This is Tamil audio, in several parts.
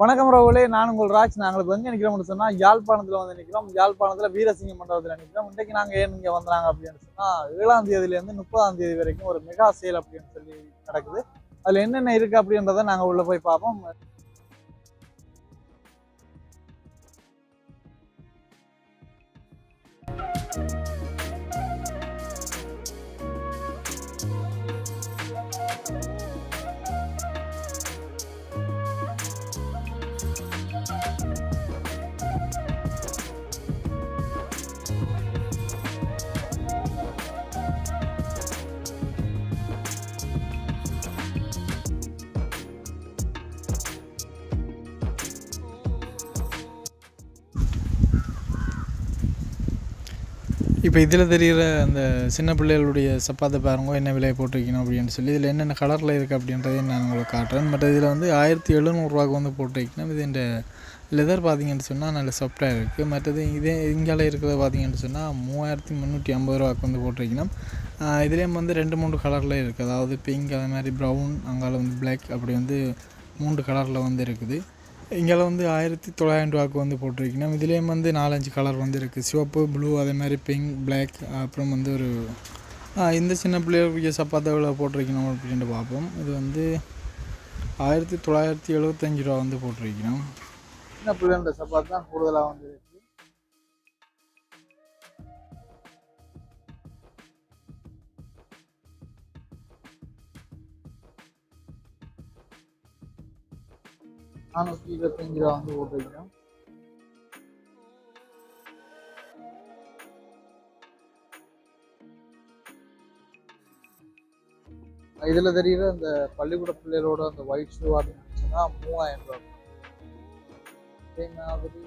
வணக்கம் ரவுலே நான் உங்கள் ராஜ். நாங்கள் இப்போ எங்கே நிற்கிறோம்னு சொன்னால் யாழ்ப்பாணத்தில் வந்து நிற்கிறோம் யாழ்ப்பாணத்தில் வீரசிங்க மண்டபத்தில் நிற்கிறோம் இன்றைக்கு நாங்கள் ஏன் இங்கே வந்தாங்க அப்படின்னு சொன்னால் ஏழாம் தேதியிலேருந்து முப்பதாம் தேதி வரைக்கும் ஒரு மெகா சேல் அப்படின்னு சொல்லி நடக்குது. அதில் என்னென்ன இருக்குது அப்படின்றத நாங்கள் உள்ளே போய் பார்ப்போம். இப்போ இதில் தெரிகிற அந்த சின்ன பிள்ளைகளுடைய சப்பாத்தை பாருங்க என்ன விலையை போட்டிருக்கணும் அப்படின்னு சொல்லி இதில் என்னென்ன கலரில் இருக்குது அப்படின்றதையும் நான் உங்களுக்கு காட்டுறேன். பட் இதில் வந்து ஆயிரத்தி எழுநூறுவாக்கு வந்து போட்டிருக்கணும் இது இந்த லெதர் பார்த்தீங்கன்னு சொன்னால் நல்ல சாஃப்டாக இருக்குது மற்றது இதே இங்கால இருக்கிறத பார்த்தீங்கன்னு சொன்னால் மூவாயிரத்தி முந்நூற்றி ஐம்பது ரூபாக்கு வந்து போட்டிருக்கணும் இதுலேயும் வந்து ரெண்டு மூணு கலரில் இருக்குது அதாவது பிங்க் அதே மாதிரி ப்ரௌன் அங்கால வந்து பிளாக் அப்படி வந்து மூன்று கலரில் வந்து இருக்குது. இங்கே வந்து ஆயிரத்தி தொள்ளாயிரம் ரூபாய்க்கு வந்து போட்டிருக்கணும் இதுலேயும் வந்து நாலஞ்சு கலர் வந்து இருக்குது சிவப்பு ப்ளூ அதே மாதிரி பிங்க் பிளாக் அப்புறம் வந்து ஒரு இந்த சின்ன பிள்ளைகளுக்கு சப்பாத்தை எவ்வளோ போட்டிருக்கணும் அப்படின்ட்டு பார்ப்போம். இது வந்து ஆயிரத்தி தொள்ளாயிரத்தி எழுபத்தஞ்சு ரூபா வந்து போட்டிருக்கணும் சின்ன பிள்ளைகளோட சப்பாத்து தான் கூடுதலாக வந்து நானூற்றி இருபத்தஞ்சு ரூபா வந்து போட்டிருக்கோம் இதில் தெரியுற அந்த பள்ளிக்கூட பிள்ளைகளோட அந்த ஒயிட் ஷூ அப்படின்னு மூவாயிரம் ரூபா அதே மாதிரி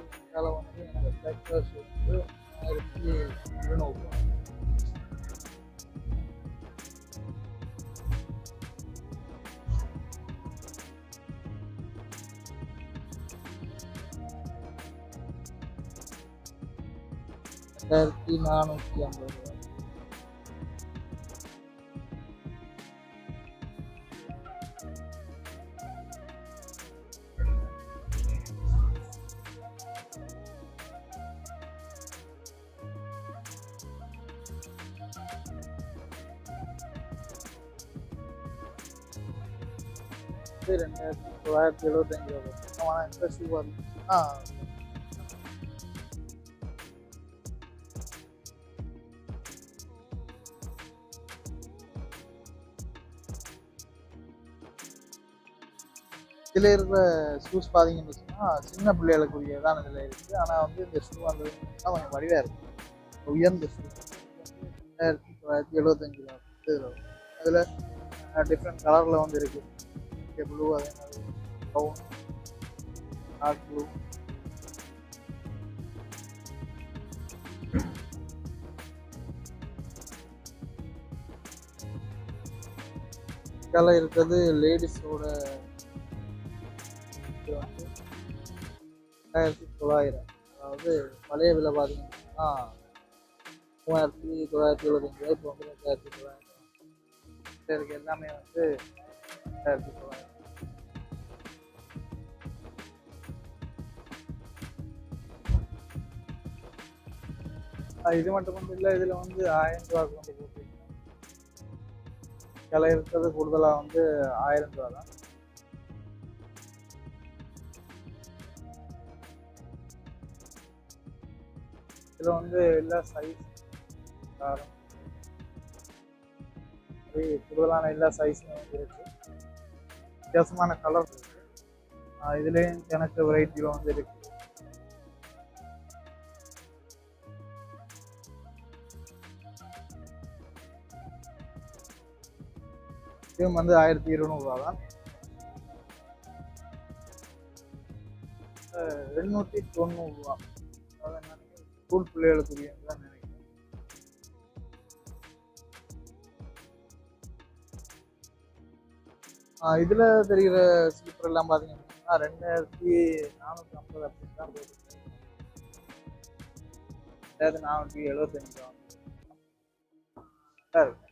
வந்து எனக்கு பிளாக் ஷூ வந்து மூவாயிரத்தி இருநூறுபா ரெண்டாயிரத்தி நானூற்றி ஐம்பது ரூபா இது ரெண்டாயிரத்தி தொள்ளாயிரத்தி எழுபத்தஞ்சு ரூபா ஆனால் இதில் இருக்கிற ஷூஸ் பார்த்தீங்கன்னு சொன்னால் சின்ன பிள்ளைகளுக்குரியதான இதில் இருக்குது ஆனால் வந்து இந்த ஷூ அந்த கொஞ்சம் வடிவாக இருக்கும் உயர்ந்த ஷூ ரெண்டாயிரத்தி தொள்ளாயிரத்தி எழுபத்தஞ்சு இதில் அதில் டிஃப்ரெண்ட் கலரில் வந்து இருக்குது ப்ளூ அதே மாதிரி ப்ரௌன் டார்க் ப்ளூ இதெல்லாம் இருக்கிறது லேடிஸோட ரேட்டு வந்து ரெண்டாயிரத்தி தொள்ளாயிரம். அதாவது பழைய விலை பார்த்தீங்கன்னா மூவாயிரத்தி தொள்ளாயிரத்தி எழுபத்தஞ்சு ரூபாய் இப்போ வந்து ரெண்டாயிரத்தி தொள்ளாயிரம் எல்லாமே வந்து ரெண்டாயிரத்தி தொள்ளாயிரம். இது மட்டும் வந்து இல்லை இதில் வந்து ஆயிரம் ரூபா கொண்டு போட்டிருக்கோம் விலை இருக்கிறது கூடுதலாக வந்து ஆயிரம் ரூபா தான். இதில் வந்து எல்லா சைஸ் காரம் கூடுதலான எல்லா சைஸும் வந்து இருக்கு. வித்தியாசமான கலர் இருக்குது இதுலேயும் எனக்கு வெரைட்டியில் வந்து இருக்கு. இதுவும் வந்து ஆயிரத்தி இருநூறுவா தான். ஆஹ் எண்ணூற்றி தொண்ணூறுரூவா ஸ்கூல் பிள்ளைகளுக்குரியது தான் நினைக்கிறேன். இதில் தெரிகிற ஸ்லீப்பர் எல்லாம் பார்த்தீங்கன்னா ரெண்டாயிரத்தி நானூற்றி ஐம்பது அப்படின்னு தான் போட்டுருக்கு. ரெண்டாயிரத்தி நானூற்றி எழுபத்தஞ்சு ரூபா இருக்கு.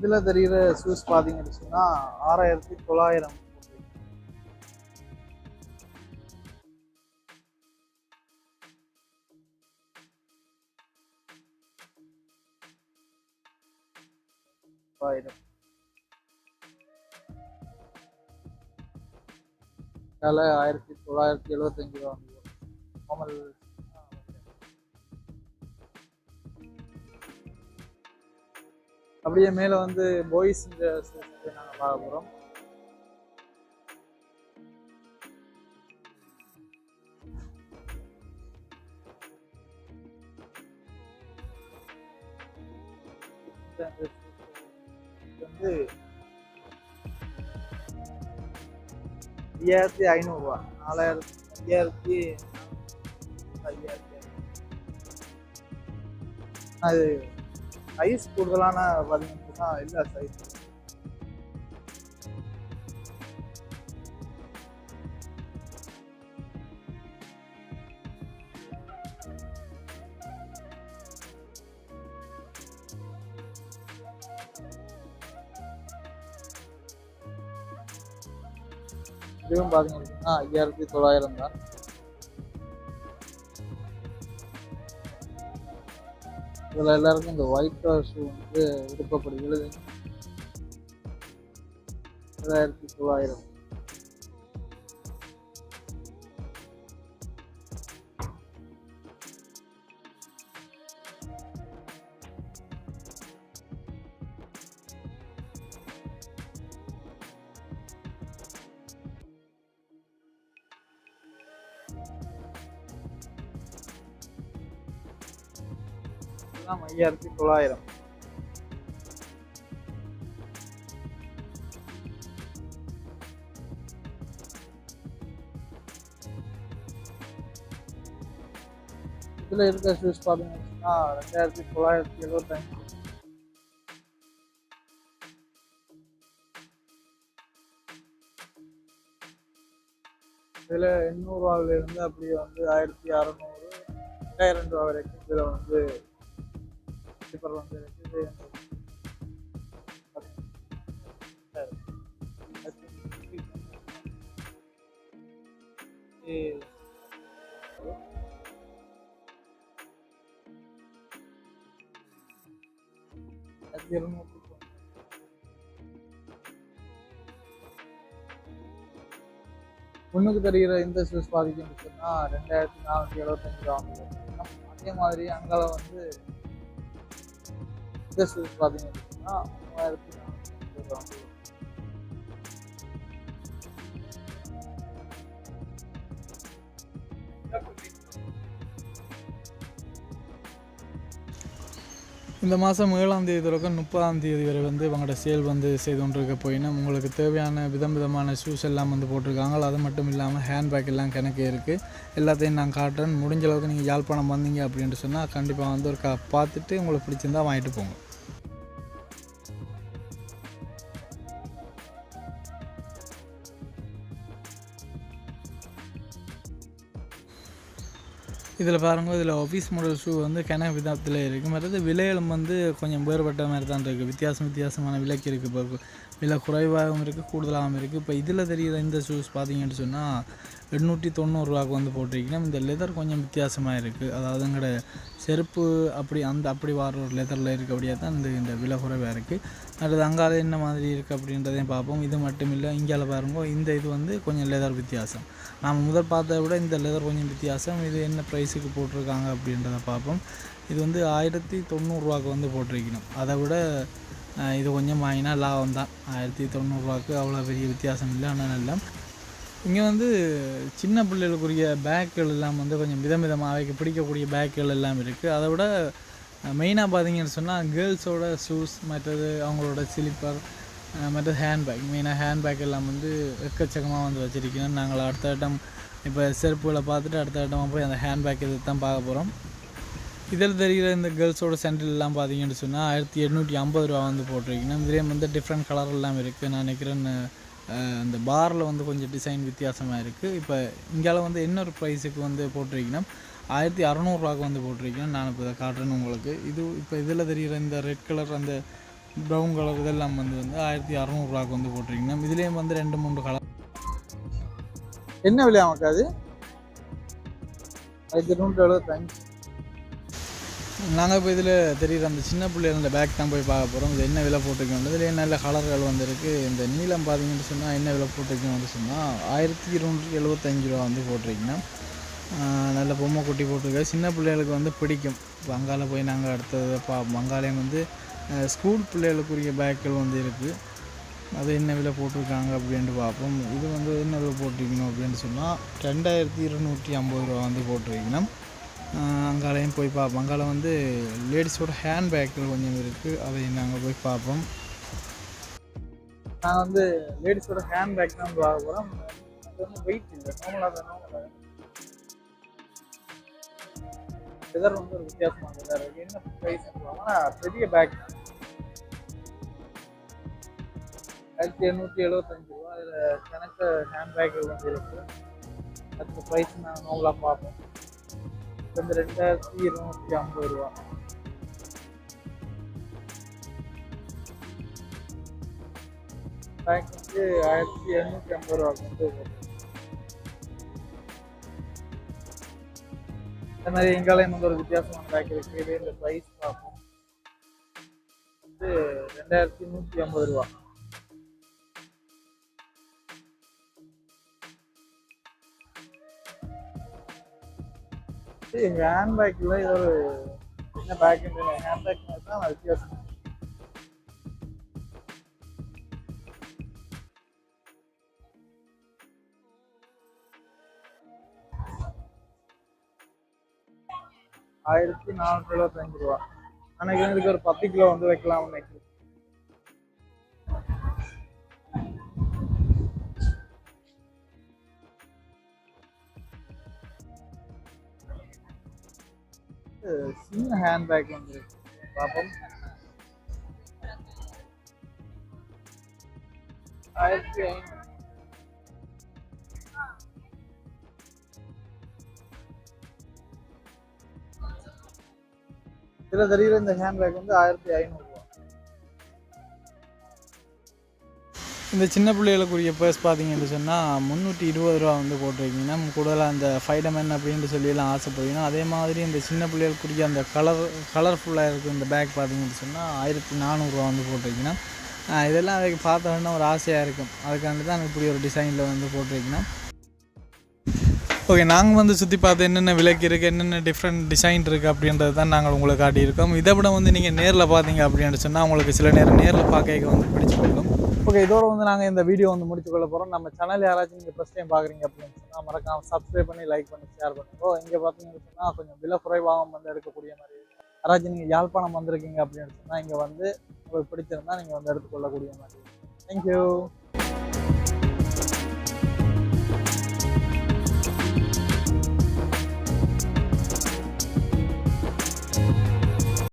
இதில் தெரிகிற ஷூஸ் பார்த்தீங்கன்னு அப்படின்னா ஆறாயிரத்தி தொள்ளாயிரம். தொள்ளாயிரம். ஆயிரத்தி தொள்ளாயிரத்தி எழுபத்தஞ்சு ரூபா வந்து அப்படியே மேலே வந்து பாய்ஸ் நாங்கள் பார்க்க போகிறோம் வந்து ஐயாயிரத்தி ஐநூறுரூவா நாலாயிரத்தி ஐயாயிரத்தி ஐயாயிரத்தி அது சைஸ் கூடுதலான பார்த்தீங்கன்னா இல்லை சைஸ் இதுவும் பார்த்தீங்கன்னா ஐயாயிரத்தி தொள்ளாயிரம் தான். இதில் எல்லாருக்கும் இந்த ஒயிட் கலர் ஷூ வந்து விருப்பப்படுகிறது ஏழாயிரத்தி தொள்ளாயிரம். பார்த்தீங்கன்னா ஐயாயிரத்தி தொள்ளாயிரம். இதில் இருக்க ஷூஸ் பார்த்தீங்கன்னா ரெண்டாயிரத்தி தொள்ளாயிரத்தி எழுபத்தஞ்சு இதில் எண்ணூறுவாவில இருந்து அப்படியே வந்து ஆயிரத்தி அறநூறு ரெண்டாயிரம் ரூபா வரைக்கும் இதில் வந்து ஸ்லீப்பர் வந்து இருக்குது இருநூத்தி முன்னுக்கு தெரிகிற இந்த ஷூஸ் பாதிக்குன்னு ரெண்டாயிரத்தி நானூற்றி எழுபத்தஞ்சு ரூபா அதே மாதிரி அங்கே வந்து இந்த ஷூஸ் பார்த்தீங்கன்னு மூவாயிரத்தி இந்த மாதம் ஏழாம் தேதி தொடக்கம் முப்பதாம் தேதி வரை வந்து இவங்களோட சேல் வந்து செய்து கொண்டிருக்க போயினா உங்களுக்கு தேவையான விதம் விதமான ஷூஸ் எல்லாம் வந்து போட்டிருக்காங்க. அது மட்டும் இல்லாமல் ஹேண்ட்பேக் எல்லாம் கணக்கு இருக்குது எல்லாத்தையும் நான் காட்டுறேன். முடிஞ்ச அளவுக்கு நீங்கள் யாழ்ப்பாணம் வந்தீங்க அப்படின்ட்டு சொன்னால் கண்டிப்பாக வந்து ஒரு கா பார்த்துட்டு உங்களுக்கு பிடிச்சிருந்தா வாங்கிட்டு போங்க. இதில் பாருங்க இதில் ஆஃபீஸ் மாடல் ஷூ வந்து கன விதத்தில் இருக்குது மற்றது விலையிலும் வந்து கொஞ்சம் வேறுபட்ட மாதிரி தான் இருக்குது வித்தியாசம் வித்தியாசமான விலைக்கு இருக்குது இப்போ விலை குறைவாகவும் இருக்குது கூடுதலாகவும் இருக்குது இப்போ இதில் தெரிகிற இந்த ஷூஸ் பார்த்தீங்கன்னு சொன்னால் எண்ணூற்றி தொண்ணூறுரூவாக்கு வந்து போட்டிருக்கீங்கன்னா இந்த லெதர் கொஞ்சம் வித்தியாசமாக இருக்குது அதாவது எங்களோட செருப்பு அப்படி அந்த அப்படி வர ஒரு லெதரில் இருக்கபடியாக தான் இந்த இந்த விலை குறைவாக இருக்குது அடுத்து அங்கால என்ன மாதிரி இருக்குது அப்படின்றதையும் பார்ப்போம். இது மட்டும் இல்லை இங்கால பாருங்க இந்த இது வந்து கொஞ்சம் லெதர் வித்தியாசம். நாம் முதல் பார்த்ததை விட இந்த லெதர் கொஞ்சம் வித்தியாசம். இது என்ன ப்ரைஸுக்கு போட்டிருக்காங்க அப்படின்றத பார்ப்போம். இது வந்து ஆயிரத்தி தொண்ணூறுரூவாக்கு வந்து போட்டிருக்கணும். அதை விட இது கொஞ்சம் வாங்கினா லாபம் தான். ஆயிரத்தி தொண்ணூறுரூவாக்கு அவ்வளோ பெரிய வித்தியாசம் இல்லை ஆனால் நல்லா. இங்கே வந்து சின்ன பிள்ளைகளுக்குரிய பேக்குகள் எல்லாம் வந்து கொஞ்சம் விதம் விதமாக அவைக்கு பிடிக்கக்கூடிய பேக்குகள் எல்லாம் இருக்குது அதை விட மெயினாக பார்த்தீங்கன்னு சொன்னால் கேர்ள்ஸோட ஷூஸ் மற்றது அவங்களோட ஸ்லிப்பர் மற்றது ஹேண்ட்பேக் மெயினாக ஹேண்ட்பேக் எல்லாம் வந்து எக்கச்சக்கமாக வந்து வச்சுருக்கணும் நாங்கள் அடுத்த இடம் இப்போ செருப்புகளை பார்த்துட்டு அடுத்த இடமா போய் அந்த ஹேண்ட்பேக் இது தான் பார்க்க போகிறோம் இதில் தெரிகிற இந்த கேர்ள்ஸோட சென்டில் எல்லாம் பார்த்தீங்கன்னு சொன்னால் ஆயிரத்தி எண்ணூற்றி ஐம்பது ரூபா வந்து போட்டிருக்கீங்கன்னா இதே வந்து டிஃப்ரெண்ட் கலர் எல்லாம் இருக்குது நான் நினைக்கிறேன் அந்த பாரில் வந்து கொஞ்சம் டிசைன் வித்தியாசமாக இருக்குது இப்போ இங்கால வந்து இன்னொரு ப்ரைஸுக்கு வந்து போட்டிருக்கீங்கன்னா ஆயிரத்தி அறநூறுவாக்கு வந்து போட்டிருக்கணும் நான் இப்போ இதை காட்டுறேன்னு உங்களுக்கு. இது இப்போ இதில் தெரிகிற இந்த ரெட் கலர் அந்த ப்ரௌன் கலர் இதெல்லாம் வந்து வந்து ஆயிரத்தி அறநூறுவாக்கு வந்து போட்டிருக்கீங்கன்னா இதுலேயும் வந்து ரெண்டு மூணு கலர் என்ன விலை நமக்கு அது? ஆயிரத்தி நூற்றி எழுபத்தஞ்சு நாங்கள் இப்போ இதில் தெரியுற அந்த சின்ன பிள்ளைகள பேக் தான் போய் பார்க்க போகிறோம் இது என்ன விலை போட்டிருக்கோம்? இதுலேயே நல்ல கலர்கள் வந்திருக்கு இந்த நீளம் பார்த்தீங்கன்னு சொன்னால் என்ன விலை போட்டிருக்கோம் வந்து சொன்னால் ஆயிரத்தி இருநூற்றி எழுபத்தஞ்சு ரூபா வந்து போட்டிருக்கீங்கன்னா நல்ல பொம்மை குட்டி போட்டிருக்க சின்ன பிள்ளைகளுக்கு வந்து பிடிக்கும். இப்போ அங்கால போய் நாங்கள் அடுத்தது பா அங்காலையும் வந்து ஸ்கூல் பிள்ளைகளுக்குரிய பேக்கள் வந்து இருக்குது அது என்ன விலை போட்டிருக்காங்க அப்படின்ட்டு பார்ப்போம். இது வந்து என்ன விலை போட்டிருக்கணும் அப்படின்னு சொன்னால் ரெண்டாயிரத்தி இருநூற்றி ஐம்பது ரூபா வந்து போட்டிருக்கணும். அங்காலையும் போய் பார்ப்போம் அங்கால வந்து லேடிஸோட ஹேண்ட் பேக்குகள் கொஞ்சம் இருக்குது அதை நாங்கள் போய் பார்ப்போம். நான் வந்து லேடிஸோட ஹேண்ட் பேக் தான் வாங்க போகிறோம் அது வந்து வெயிட் இல்லை. நார்மலாக தான் நார்மலாக லெதர் வந்து ஒரு வித்தியாசமான லெதர் என்ன ப்ரைஸ் சொல்லுவாங்கன்னா பெரிய பேக் ஆயிரத்தி எண்ணூற்றி எழுபத்தஞ்சு ரூபா. அதில் கணக்கு ஹேண்ட் பேக்குகள் வந்து இருக்குது அதுக்கு ப்ரைஸ் நான் நார்மலாக பார்ப்போம். இது வந்து ரெண்டாயிரத்தி இருநூற்றி ஐம்பது ரூபா. பேக் வந்து ஆயிரத்தி எண்ணூற்றி ஐம்பது ரூபாய்க்கு வந்து இந்த மாதிரி எங்காலையும் வந்து ஒரு வித்தியாசமான பேக் இருக்குது இந்த ப்ரைஸ் பார்ப்போம். வந்து ரெண்டாயிரத்தி நூற்றி ஐம்பது ரூபா. ஹேண்ட் பேக்கில் இது ஒரு என்ன பேக் ஹேண்ட் பேக் தான் வித்தியாசம். ஆயிரத்தி நானூற்றி எழுபத்தஞ்சு ரூபா. அன்னைக்கு இதுக்கு ஒரு பத்து கிலோ வந்து வைக்கலாம் நினைக்கிறேன். சின்ன ஹேண்ட் பேக் வந்து இருக்கு. பார்ப்போம். ஆயிரத்தி ஐநூறு. இதில் தெரிகிற இந்த ஹேண்ட் பேக் வந்து ஆயிரத்தி ஐநூறுரூவா இந்த சின்ன பிள்ளைகளுக்குரிய பர்ஸ் பார்த்தீங்கன்னு சொன்னால் முந்நூற்றி இருபது ரூபா வந்து போட்டிருக்கீங்கன்னா கூடுதலாக அந்த ஃபைடமன் அப்படின்ட்டு சொல்லியெல்லாம் ஆசைப்படுவீங்கன்னா அதே மாதிரி இந்த சின்ன பிள்ளைகளுக்குரிய அந்த கலர் கலர்ஃபுல்லாக இருக்குது இந்த பேக் பார்த்தீங்கன்னு சொன்னால் ஆயிரத்தி நானூறுரூவா வந்து போட்டிருக்கீங்கன்னா இதெல்லாம் அதுக்கு பார்த்தோன்னா ஒரு ஆசையாக இருக்கும். அதுக்காண்டி தான் இப்படி ஒரு டிசைனில் வந்து போட்டிருக்கீங்கன்னா ஓகே நாங்கள் வந்து சுற்றி பார்த்து என்னென்ன விலைக்கு இருக்குது என்னென்ன டிஃப்ரெண்ட் டிசைன் இருக்குது அப்படின்றது தான் நாங்கள் உங்களுக்கு காட்டியிருக்கோம். இதை விட வந்து நீங்கள் நேரில் பார்த்தீங்க அப்படின்னு சொன்னால் உங்களுக்கு சில நேரம் நேரில் பார்க்க வந்து பிடிச்சி போயிடும் ஓகே இதோட வந்து நாங்கள் இந்த வீடியோ வந்து முடிச்சு கொள்ள போகிறோம் நம்ம சேனல் யாராச்சும் நீங்கள் ஃபஸ்ட் டைம் பார்க்குறீங்க அப்படின்னு சொன்னால் மறக்காமல் சப்ஸ்கிரைப் பண்ணி லைக் பண்ணி ஷேர் பண்ணுறோம் oh, இங்கே பார்த்தீங்கன்னு சொன்னால் கொஞ்சம் விலை குறைவாகவும் வந்து எடுக்கக்கூடிய மாதிரி யாராச்சும் நீங்கள் யாழ்ப்பாணம் வந்திருக்கீங்க அப்படின்னு சொன்னால் இங்கே வந்து உங்களுக்கு பிடிச்சிருந்தா நீங்கள் வந்து எடுத்துக்கொள்ளக்கூடிய மாதிரி தேங்க்யூ